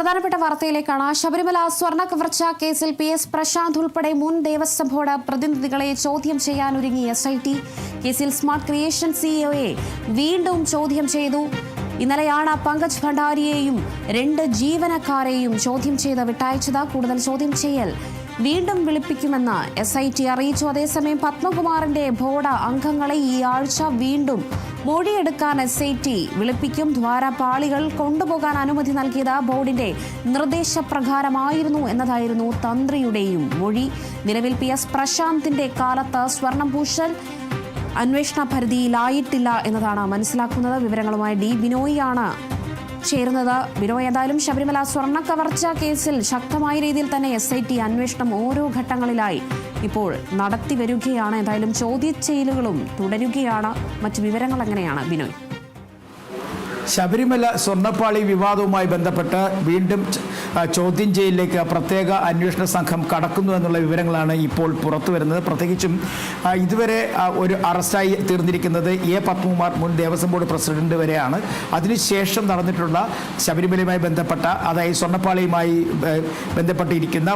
പ്രധാനപ്പെട്ട വാർത്തയിലേക്കാണ്. ശബരിമല സ്വർണ കവർച്ച കേസിൽ പി എസ് പ്രശാന്ത് ഉൾപ്പെടെ മുൻ ദേവസ്വം ബോർഡ് പ്രതിനിധികളെ ചോദ്യം ചെയ്യാൻ ഒരുങ്ങി എസ് ഐ ടി. കേസിൽ സ്മാർട്ട് ക്രിയേഷൻ സിഇഒയെ വീണ്ടും ചോദ്യം ചെയ്തു. ഇന്നലെയാണ് പങ്കജ് ഭണ്ഡാരിയെയും രണ്ട് ജീവനക്കാരെയും ചോദ്യം ചെയ്ത് വിട്ടയച്ചത്. കൂടുതൽ ചോദ്യം ചെയ്യൽ വീണ്ടും വിളിപ്പിക്കുമെന്ന് എസ് ഐ ടി അറിയിച്ചു. അതേസമയം പത്മകുമാറിന്റെ ബോർഡ് അംഗങ്ങളെ ഈ ആഴ്ച വീണ്ടും മൊഴിയെടുക്കാൻ എസ് ഐ ടി വിളിപ്പിക്കും. ദ്വാരപാളികൾ കൊണ്ടുപോകാൻ അനുമതി നൽകിയത് ബോർഡിന്റെ നിർദ്ദേശപ്രകാരമായിരുന്നു എന്നതായിരുന്നു തന്ത്രിയുടെയും മൊഴി. നിലവിൽ പി എസ് പ്രശാന്തിന്റെ കാലത്ത് സ്വർണം പൂശൽ അന്വേഷണ പരിധിയിലായിട്ടില്ല എന്നതാണ് മനസ്സിലാക്കുന്നത്. വിവരങ്ങളുമായി ഡി ബിനോയിയാണ് ചേരുന്നത്. ബിനോയ് എന്തായാലും ശബരിമല സ്വർണ കവർച്ച കേസിൽ ശക്തമായ രീതിയിൽ തന്നെ എസ് ഐ ടി അന്വേഷണം ഓരോ ഘട്ടങ്ങളിലായി ഇപ്പോൾ നടത്തി വരികയാണ്. എന്തായാലും ചോദ്യചെയ്യലുകളും തുടരുകയാണ്. മറ്റു വിവരങ്ങൾ എങ്ങനെയാണ് ബിനോയ്? ശബരിമല സ്വർണപ്പാളി വിവാദവുമായി ബന്ധപ്പെട്ട് വീണ്ടും ചോദ്യം ചെയ്യലിലേക്ക് പ്രത്യേക അന്വേഷണ സംഘം കടക്കുന്നു എന്നുള്ള വിവരങ്ങളാണ് ഇപ്പോൾ പുറത്തു വരുന്നത്. പ്രത്യേകിച്ചും ഇതുവരെ ഒരു അറസ്റ്റായി തീർന്നിരിക്കുന്നത് എ പത്മകുമാർ മുൻ ദേവസ്വം ബോർഡ് പ്രസിഡന്റ് വരെയാണ്. അതിനുശേഷം നടന്നിട്ടുള്ള ശബരിമലയുമായി ബന്ധപ്പെട്ട അതായത് സ്വർണപ്പാളിയുമായി ബന്ധപ്പെട്ടിരിക്കുന്ന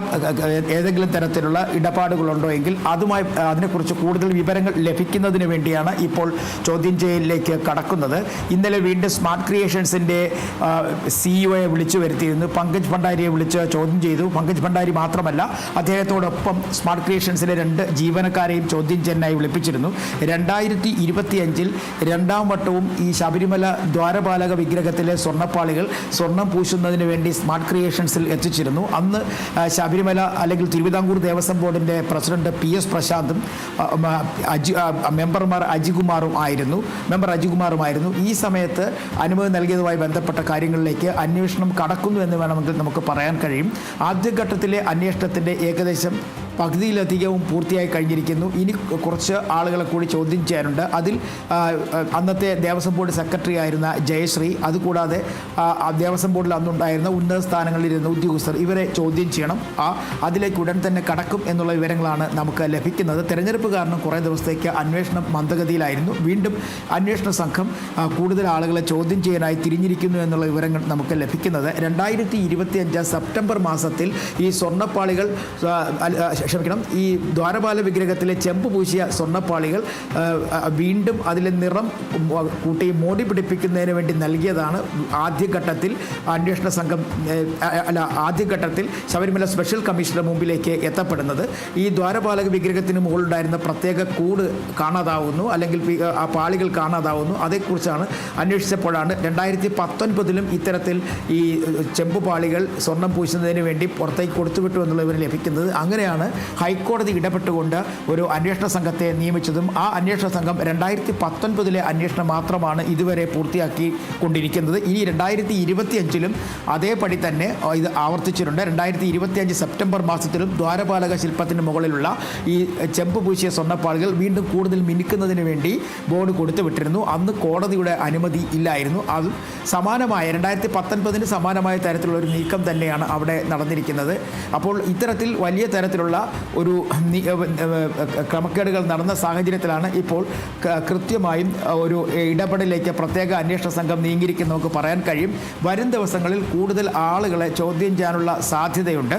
ഏതെങ്കിലും തരത്തിലുള്ള ഇടപാടുകളുണ്ടോ എങ്കിൽ അതുമായി അതിനെക്കുറിച്ച് കൂടുതൽ വിവരങ്ങൾ ലഭിക്കുന്നതിന് വേണ്ടിയാണ് ഇപ്പോൾ ചോദ്യം ചെയ്യലിലേക്ക് കടക്കുന്നത്. ഇന്നലെ വീണ്ടും സ്മാർട്ട് ക്രിയേഷൻസിന്റെ സിഇഒയെ വിളിച്ചു വരുത്തിയിരുന്നു. പങ്കജ് ഭണ്ഡാരിയെ വിളിച്ച് ചോദ്യം ചെയ്തു. പങ്കജ് ഭണ്ഡാരി മാത്രമല്ല അദ്ദേഹത്തോടൊപ്പം സ്മാർട്ട് ക്രിയേഷൻസിലെ രണ്ട് ജീവനക്കാരെയും ചോദ്യം ചെയ്യാനായി വിളിപ്പിച്ചിരുന്നു. രണ്ടായിരത്തി ഇരുപത്തിയഞ്ചിൽ രണ്ടാം വട്ടവും ഈ ശബരിമല ദ്വാരപാലക വിഗ്രഹത്തിലെ സ്വർണപ്പാളികൾ സ്വർണം പൂശുന്നതിന് വേണ്ടി സ്മാർട്ട് ക്രിയേഷൻസിൽ എത്തിച്ചിരുന്നു. അന്ന് ശബരിമല അല്ലെങ്കിൽ തിരുവിതാംകൂർ ദേവസ്വം ബോർഡിന്റെ പ്രസിഡന്റ് പി എസ് പ്രശാന്തും അജി മെമ്പർമാർ അജികുമാറും ആയിരുന്നു. മെമ്പർ അജികുമാറുമായിരുന്നു. ഈ സമയത്ത് അനുമതി നൽകിയതുമായി ബന്ധപ്പെട്ട കാര്യങ്ങളിലേക്ക് അന്വേഷണം കടക്കുന്നു എന്ന് വേണമെങ്കിൽ നമുക്ക് പറയാൻ കഴിയും. ആദ്യഘട്ടത്തിലെ അന്വേഷണത്തിന്റെ ഏകദേശം പകുതിയിലധികവും പൂർത്തിയായി കഴിഞ്ഞിരിക്കുന്നു. ഇനി കുറച്ച് ആളുകളെ കൂടി ചോദ്യം ചെയ്യാനുണ്ട്. അതിൽ അന്നത്തെ ദേവസ്വം ബോർഡ് സെക്രട്ടറി ആയിരുന്ന ജയശ്രീ അതുകൂടാതെ ദേവസ്വം ബോർഡിൽ അന്നുണ്ടായിരുന്ന ഉന്നത സ്ഥാനങ്ങളിലിരുന്ന ഉദ്യോഗസ്ഥർ ഇവരെ ചോദ്യം ചെയ്യണം. ആ അതിലേക്ക് ഉടൻ തന്നെ കടക്കും എന്നുള്ള വിവരങ്ങളാണ് നമുക്ക് ലഭിക്കുന്നത്. തെരഞ്ഞെടുപ്പ് കാരണം കുറേ ദിവസത്തേക്ക് അന്വേഷണം മന്ദഗതിയിലായിരുന്നു. വീണ്ടും അന്വേഷണ സംഘം കൂടുതൽ ആളുകളെ ചോദ്യം ചെയ്യാനായി തിരിഞ്ഞിരിക്കുന്നു എന്നുള്ള വിവരങ്ങൾ നമുക്ക് ലഭിക്കുന്നത്. രണ്ടായിരത്തി ഇരുപത്തിയഞ്ച് സെപ്റ്റംബർ മാസത്തിൽ ഈ സ്വർണപ്പാളികൾ ക്ഷമിക്കണം. ഈ ദ്വാരപാല വിഗ്രഹത്തിലെ ചെമ്പ് പൂശിയ സ്വർണപ്പാളികൾ വീണ്ടും അതിലെ നിറം കൂട്ടി മോടി പിടിപ്പിക്കുന്നതിന് വേണ്ടി നൽകിയതാണ്. ആദ്യഘട്ടത്തിൽ അന്വേഷണ സംഘം അല്ല ആദ്യഘട്ടത്തിൽ ശബരിമല സ്പെഷ്യൽ കമ്മീഷണർ മുമ്പിലേക്ക് എത്തപ്പെടുന്നത്. ഈ ദ്വാരപാലക വിഗ്രഹത്തിന് മുകളിലുണ്ടായിരുന്ന പ്രത്യേക കൂട് കാണാതാവുന്നു അല്ലെങ്കിൽ ആ പാളികൾ കാണാതാവുന്നു. അതേക്കുറിച്ചാണ് അന്വേഷിച്ചപ്പോഴാണ് രണ്ടായിരത്തി പത്തൊൻപതിലും ഇത്തരത്തിൽ ഈ ചെമ്പ് പാളികൾ സ്വർണം പൂശുന്നതിന് വേണ്ടി പുറത്തേക്ക് കൊടുത്തുവിട്ടു എന്നുള്ള ഇവർ ലഭിക്കുന്നത്. അങ്ങനെയാണ് ഹൈക്കോടതി ഇടപെട്ടുകൊണ്ട് ഒരു അന്വേഷണ സംഘത്തെ നിയമിച്ചതും ആ അന്വേഷണ സംഘം രണ്ടായിരത്തി പത്തൊൻപതിലെ അന്വേഷണം മാത്രമാണ് ഇതുവരെ പൂർത്തിയാക്കി കൊണ്ടിരിക്കുന്നത് ഇനി രണ്ടായിരത്തി ഇരുപത്തിയഞ്ചിലും അതേപടി തന്നെ ഇത് ആവർത്തിച്ചിട്ടുണ്ട്. രണ്ടായിരത്തി ഇരുപത്തിയഞ്ച് സെപ്റ്റംബർ മാസത്തിലും ദ്വാരപാലക ശില്പത്തിന് മുകളിലുള്ള ഈ ചെമ്പ് പൂശിയ സ്വർണപ്പാളുകൾ വീണ്ടും കൂടുതൽ മിനുക്കുന്നതിന് വേണ്ടി ബോർഡ് കൊടുത്തുവിട്ടിരുന്നു അന്ന് കോടതിയുടെ അനുമതി ഇല്ലായിരുന്നു. അതും സമാനമായ രണ്ടായിരത്തി പത്തൊൻപതിന് സമാനമായ തരത്തിലുള്ള ഒരു നീക്കം തന്നെയാണ് അവിടെ നടന്നിരിക്കുന്നത്. അപ്പോൾ ഇത്തരത്തിൽ വലിയ തരത്തിലുള്ള ഒരു ക്രമക്കേടുകൾ നടന്ന സാഹചര്യത്തിലാണ് ഇപ്പോൾ കൃത്യമായും ഒരു ഇടപെടലിലേക്ക് പ്രത്യേക അന്വേഷണ സംഘം നീങ്ങിയിരിക്കുന്ന നമുക്ക് പറയാൻ കഴിയും. വരും ദിവസങ്ങളിൽ കൂടുതൽ ആളുകളെ ചോദ്യം ചെയ്യാനുള്ള സാധ്യതയുണ്ട്.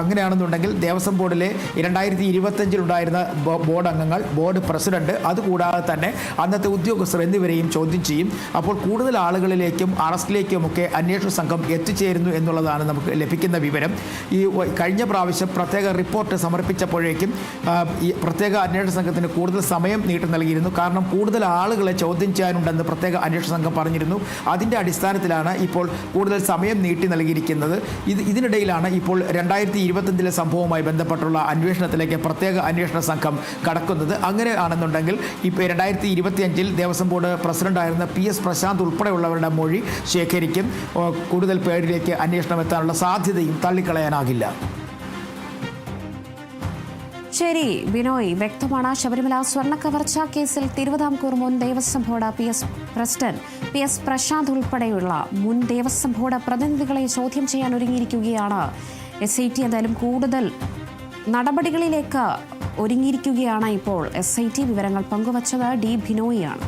അങ്ങനെയാണെന്നുണ്ടെങ്കിൽ ദേവസ്വം ബോർഡിലെ രണ്ടായിരത്തി ഇരുപത്തഞ്ചിലുണ്ടായിരുന്ന ബോർഡ് അംഗങ്ങൾ ബോർഡ് പ്രസിഡന്റ് അതുകൂടാതെ തന്നെ അന്നത്തെ ഉദ്യോഗസ്ഥർ എന്നിവരെയും ചോദ്യം ചെയ്യും. അപ്പോൾ കൂടുതൽ ആളുകളിലേക്കും അറസ്റ്റിലേക്കുമൊക്കെ അന്വേഷണ സംഘം എത്തിച്ചേരുന്നു എന്നുള്ളതാണ് നമുക്ക് ലഭിക്കുന്ന വിവരം. ഈ കഴിഞ്ഞ പ്രാവശ്യം പ്രത്യേക റിപ്പോർട്ട് സമർപ്പിച്ചപ്പോഴേക്കും ഈ പ്രത്യേക അന്വേഷണ സംഘത്തിന് കൂടുതൽ സമയം നീട്ടി നൽകിയിരുന്നു. കാരണം കൂടുതൽ ആളുകളെ ചോദ്യം ചെയ്യാനുണ്ടെന്ന് പ്രത്യേക അന്വേഷണ സംഘം പറഞ്ഞിരുന്നു. അതിന്റെ അടിസ്ഥാനത്തിലാണ് ഇപ്പോൾ കൂടുതൽ സമയം നീട്ടി നൽകിയിരിക്കുന്നത്. ഇത് ഇതിനിടയിലാണ് ഇപ്പോൾ രണ്ടായിരത്തി ഇരുപത്തഞ്ചിലെ സംഭവവുമായി ബന്ധപ്പെട്ടുള്ള അന്വേഷണത്തിലേക്ക് പ്രത്യേക അന്വേഷണ സംഘം കടക്കുന്നത്. അങ്ങനെ ആണെന്നുണ്ടെങ്കിൽ ഇപ്പോൾ രണ്ടായിരത്തി ഇരുപത്തിയഞ്ചിൽ ദേവസ്വം ബോർഡ് പ്രസിഡന്റായിരുന്ന പി എസ് പ്രശാന്ത് ഉൾപ്പെടെയുള്ളവരുടെ മൊഴി ശേഖരിക്കും. കൂടുതൽ പേരിലേക്ക് അന്വേഷണം എത്താനുള്ള സാധ്യതയും തള്ളിക്കളയാനാകില്ല. ശരി ബിനോയ് വ്യക്തമാണ്. ശബരിമല സ്വർണ കവർച്ച കേസിൽ തിരുവിതാംകൂർ മുൻ Devaswom board P S president P S Prashanth ഉൾപ്പെടെയുള്ള മുൻ ദേവസ്വം ബോർഡ് പ്രതിനിധികളെ ചോദ്യം ചെയ്യാൻ ഒരുങ്ങിയിരിക്കുകയാണ്. എസ് ഐ ടി എന്തായാലും കൂടുതൽ നടപടികളിലേക്ക് ഒരുങ്ങിയിരിക്കുകയാണ് ഇപ്പോൾ. എസ് ഐ ടി വിവരങ്ങൾ പങ്കുവച്ചത് ഡി ബിനോയിയാണ്.